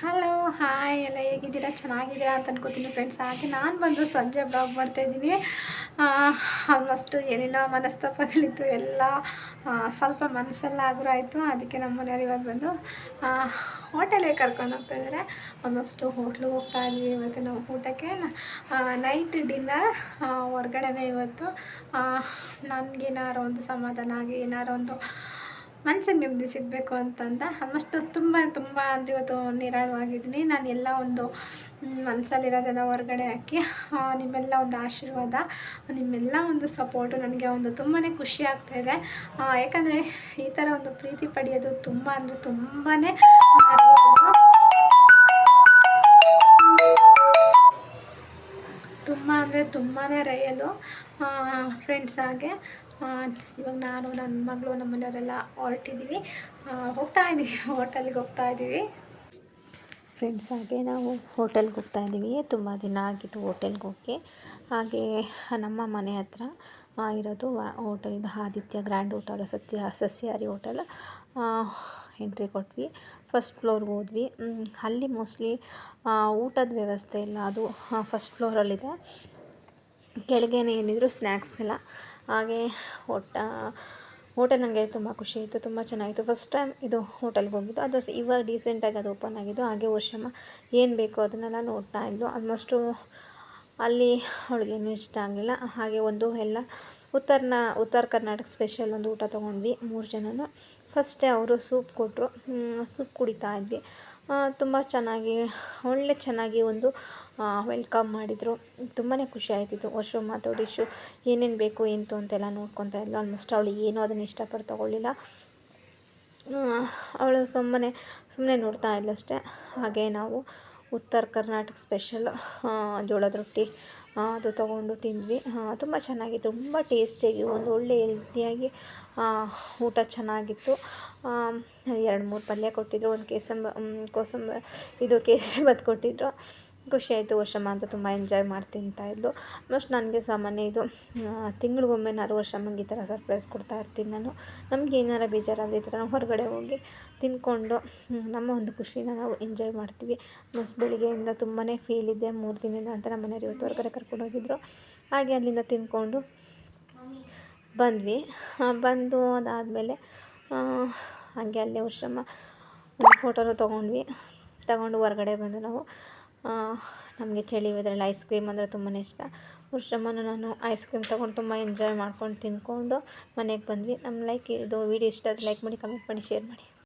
Hello hi ಎಲ್ಲ ಹೇಗಿದ್ದೀರಾ? ಚೆನ್ನಾಗಿದ್ದೀರಾ ಅಂತ ಅನ್ಕೋತೀನಿ ಫ್ರೆಂಡ್ಸ್ ಹಾಗೆ ನಾನು ಬಂದು ಸಂಜೆ ಬ್ಲಾಗ್ ಮಾಡ್ತಾಯಿದ್ದೀನಿ ಆಲ್ಮೋಸ್ಟು ಏನೇನೋ ಮನಸ್ತಾಪಗಳಿತ್ತು, ಎಲ್ಲ ಸ್ವಲ್ಪ ಮನಸ್ಸೆಲ್ಲ ಆಗ್ರೂ ಆಯಿತು ಅದಕ್ಕೆ ನಮ್ಮ ಮನೆಯವ್ರು ಇವಾಗ ಬಂದು ಹೋಟೆಲಿಗೆ ಕರ್ಕೊಂಡು ಹೋಗ್ತಾ ಇದ್ದಾರೆ ಆಲ್ಮೋಸ್ಟು ಹೋಟ್ಲಿಗೆ ಹೋಗ್ತಾ ಇದ್ವಿ ಇವತ್ತು ನಾವು ಊಟಕ್ಕೆ. ನೈಟ್ ಡಿನ್ನರ್ ಹೊರ್ಗಡೆನೇ ಇವತ್ತು. ನನಗೇನಾರು ಒಂದು ಸಮಾಧಾನ ಆಗಿ ಏನಾರು ಒಂದು ಮನ್ಸಿಗೆ ನೆಮ್ಮದಿ ಸಿಗಬೇಕು ಅಂತಂದ. ಆಲ್ಮೋಸ್ಟ್ ತುಂಬ ತುಂಬ ಅಂದರೆ ಇವತ್ತು ನಿರಾಳವಾಗಿದ್ದೀನಿ. ನಾನು ಎಲ್ಲ ಒಂದು ಮನಸ್ಸಲ್ಲಿರೋದೆಲ್ಲ ಹೊರಗಡೆ ಹಾಕಿ ನಿಮ್ಮೆಲ್ಲ ಒಂದು ಆಶೀರ್ವಾದ, ನಿಮ್ಮೆಲ್ಲ ಒಂದು ಸಪೋರ್ಟು ನನಗೆ ಒಂದು ತುಂಬಾ ಖುಷಿ ಆಗ್ತಾಯಿದೆ ಯಾಕಂದರೆ ಈ ಥರ ಒಂದು ಪ್ರೀತಿ ಪಡೆಯೋದು ತುಂಬ ಅಂದರೆ ತುಂಬ ತುಂಬಾ ರಯಲು ಫ್ರೆಂಡ್ಸ್ ಹಾಗೆ. ಇವಾಗ ನಾನು ನನ್ನ ಮಗಳು ನಮ್ಮ ಮನೆಯವರೆಲ್ಲ ಹೊರಟಿದ್ದೀವಿ ಹೋಗ್ತಾ ಇದ್ದೀವಿ ಹೋಟೆಲ್ಗೆ ಹೋಗ್ತಾ ಇದ್ದೀವಿ ಫ್ರೆಂಡ್ಸ್ ಹಾಗೆ ನಾವು ಹೋಟೆಲ್ಗೆ ಹೋಗ್ತಾ ಇದ್ದೀವಿ ತುಂಬ ದಿನ ಆಗಿತ್ತು ಹೋಟೆಲ್ಗೆ ಹೋಗಿ. ಹಾಗೆ ನಮ್ಮ ಮನೆ ಹತ್ರ ಇರೋದು ಹೋಟೆಲಿಂದ ಆದಿತ್ಯ ಗ್ರ್ಯಾಂಡ್ ಹೋಟೆಲ್ ಸತ್ಯ ಸಸ್ಯಹಾರಿ ಹೋಟೆಲ್. ಎಂಟ್ರಿ ಕೊಟ್ವಿ. ಫಸ್ಟ್ ಫ್ಲೋರ್ಗೆ ಹೋದ್ವಿ. ಅಲ್ಲಿ ಮೋಸ್ಟ್ಲಿ ಊಟದ ವ್ಯವಸ್ಥೆ ಇಲ್ಲ. ಅದು ಫಸ್ಟ್ ಫ್ಲೋರಲ್ಲಿದೆ ಕೆಳಗೇನೆ ಏನಿದ್ರು ಸ್ನ್ಯಾಕ್ಸ್ ಎಲ್ಲ. ಹಾಗೆ ಊಟ ಹೋಟೆಲ್ ನನಗೆ ತುಂಬ ಖುಷಿ ಆಯಿತು, ತುಂಬ ಚೆನ್ನಾಗಿತ್ತು. ಫಸ್ಟ್ ಟೈಮ್ ಇದು ಹೋಟೆಲ್ಗೆ ಹೋಗಿದ್ದು, ಅದು ಇವಾಗ ರೀಸೆಂಟಾಗಿ ಅದು ಓಪನ್ ಆಗಿದ್ದು, ಹಾಗೆ ವರ್ಷಮ್ಮ ಏನು ಬೇಕೋ ಅದನ್ನೆಲ್ಲ ನೋಡ್ತಾ ಇದ್ಲು. ಆಲ್ಮೋಸ್ಟು ಅಲ್ಲಿ ಅವಳಿಗೇನು ಇಷ್ಟ ಆಗಲಿಲ್ಲ. ಹಾಗೆ ಒಂದು ಎಲ್ಲ ಉತ್ತರನ, ಉತ್ತರ ಕರ್ನಾಟಕ ಸ್ಪೆಷಲ್ ಒಂದು ಊಟ ತೊಗೊಂಡ್ವಿ ಮೂರು ಜನನು. ಫಸ್ಟೇ ಅವರು ಸೂಪ್ ಕೊಟ್ಟರು ಸೂಪ್ ಕುಡಿತಾ ಇದ್ವಿ. ತುಂಬ ಚೆನ್ನಾಗಿ, ಒಳ್ಳೆ ಚೆನ್ನಾಗಿ ಒಂದು ವೆಲ್ಕಮ್ ಮಾಡಿದರು. ತುಂಬಾ ಖುಷಿ ಆಯ್ತಿತ್ತು. ವರ್ಷ ಮಾತಾಡಿಶು ಏನೇನು ಬೇಕು ಎಂತು ಅಂತೆಲ್ಲ ನೋಡ್ಕೊತಾ ಇದ್ಲು. ಆಲ್ಮೋಸ್ಟ್ ಅವಳು ಏನೂ ಅದನ್ನು ಇಷ್ಟಪಟ್ಟು ತೊಗೊಳ್ಳಿಲ್ಲ. ಅವಳು ಸುಮ್ಮನೆ ಸುಮ್ಮನೆ ನೋಡ್ತಾ ಇದ್ಲು ಅಷ್ಟೇ. ಹಾಗೆ ನಾವು ಉತ್ತರ ಕರ್ನಾಟಕ ಸ್ಪೆಷಲ್ ಜೋಳದ ರೊಟ್ಟಿ ಅದು ತೊಗೊಂಡು ತಿಂದ್ವಿ. ತುಂಬ ಚೆನ್ನಾಗಿತ್ತು ತುಂಬ ಟೇಸ್ಟಿಯಾಗಿ, ಒಂದು ಒಳ್ಳೆ ಹೆಲ್ತಿಯಾಗಿ ಊಟ ಚೆನ್ನಾಗಿತ್ತು. ಎರಡು ಮೂರು ಪಲ್ಯ ಕೊಟ್ಟಿದ್ದರು ಒಂದು ಕೇಸಂಬ ಕೋಸಂಬ, ಇದು ಕೇಸರಿ ಭಾತ್ ಕೊಟ್ಟಿದ್ದರು ಖುಷಿ ಆಯಿತು ವರ್ಷಮ್ಮ ಅಂತ ತುಂಬ ಎಂಜಾಯ್ ಮಾಡಿ ತಿಂತಾಯಿದ್ಲು ಆಲ್ಮೋಸ್ಟ್ ನನಗೆ ಸಾಮಾನ್ಯ ಇದು ತಿಂಗಳಿಗೊಮ್ಮೆನಾರು ವರ್ಷಮ್ಮಂಗೆ ಈ ಥರ ಸರ್ಪ್ರೈಸ್ ಕೊಡ್ತಾ ಇರ್ತೀನಿ ನಾನು. ನಮಗೆ ಏನಾರ ಬೇಜಾರಾದರೆ ಈ ಥರ ನಾವು ಹೊರಗಡೆ ಹೋಗಿ ತಿಂದ್ಕೊಂಡು ನಮ್ಮ ಒಂದು ಖುಷಿನ ನಾವು ಎಂಜಾಯ್ ಮಾಡ್ತೀವಿ. ಆಲ್ಮೋಸ್ಟ್ ಬೆಳಿಗ್ಗೆಯಿಂದ ತುಂಬಾ ಫೀಲ್ ಇದೆ, ಮೂರು ದಿನದಿಂದ ಅಂತ ನಮ್ಮ ಮನೆಯವ್ರು ಇವತ್ತು ಹೊರಗಡೆ ಕರ್ಕೊಂಡು ಹೋಗಿದ್ರು. ಹಾಗೆ ಅಲ್ಲಿಂದ ತಿಂದ್ಕೊಂಡು ಬಂದ್ವಿ. ಬಂದು ಅದಾದಮೇಲೆ ಹಾಗೆ ಅಲ್ಲೇ ವರ್ಷಮ್ಮ ಒಂದು ಫೋಟೋನ ತೊಗೊಂಡ್ವಿ. ತಗೊಂಡು ಹೊರಗಡೆ ಬಂದು ನಾವು ನಮಗೆ ಚಳಿ ವೆದರಲ್ಲಿ ಐಸ್ ಕ್ರೀಮ್ ಅಂದರೆ ತುಂಬಾ ಇಷ್ಟ. ವರ್ಷಮ್ಮನ ನಾನು ಐಸ್ ಕ್ರೀಮ್ ತೊಗೊಂಡು ತುಂಬ ಎಂಜಾಯ್ ಮಾಡ್ಕೊಂಡು ತಿಂದ್ಕೊಂಡು ಮನೆಗೆ ಬಂದ್ವಿ. ನಮ್ಮ ಲೈಕ್ ಇದು ವೀಡಿಯೋ ಇಷ್ಟ ಆದರೆ ಲೈಕ್ ಮಾಡಿ ಕಮೆಂಟ್ ಮಾಡಿ ಶೇರ್ ಮಾಡಿ.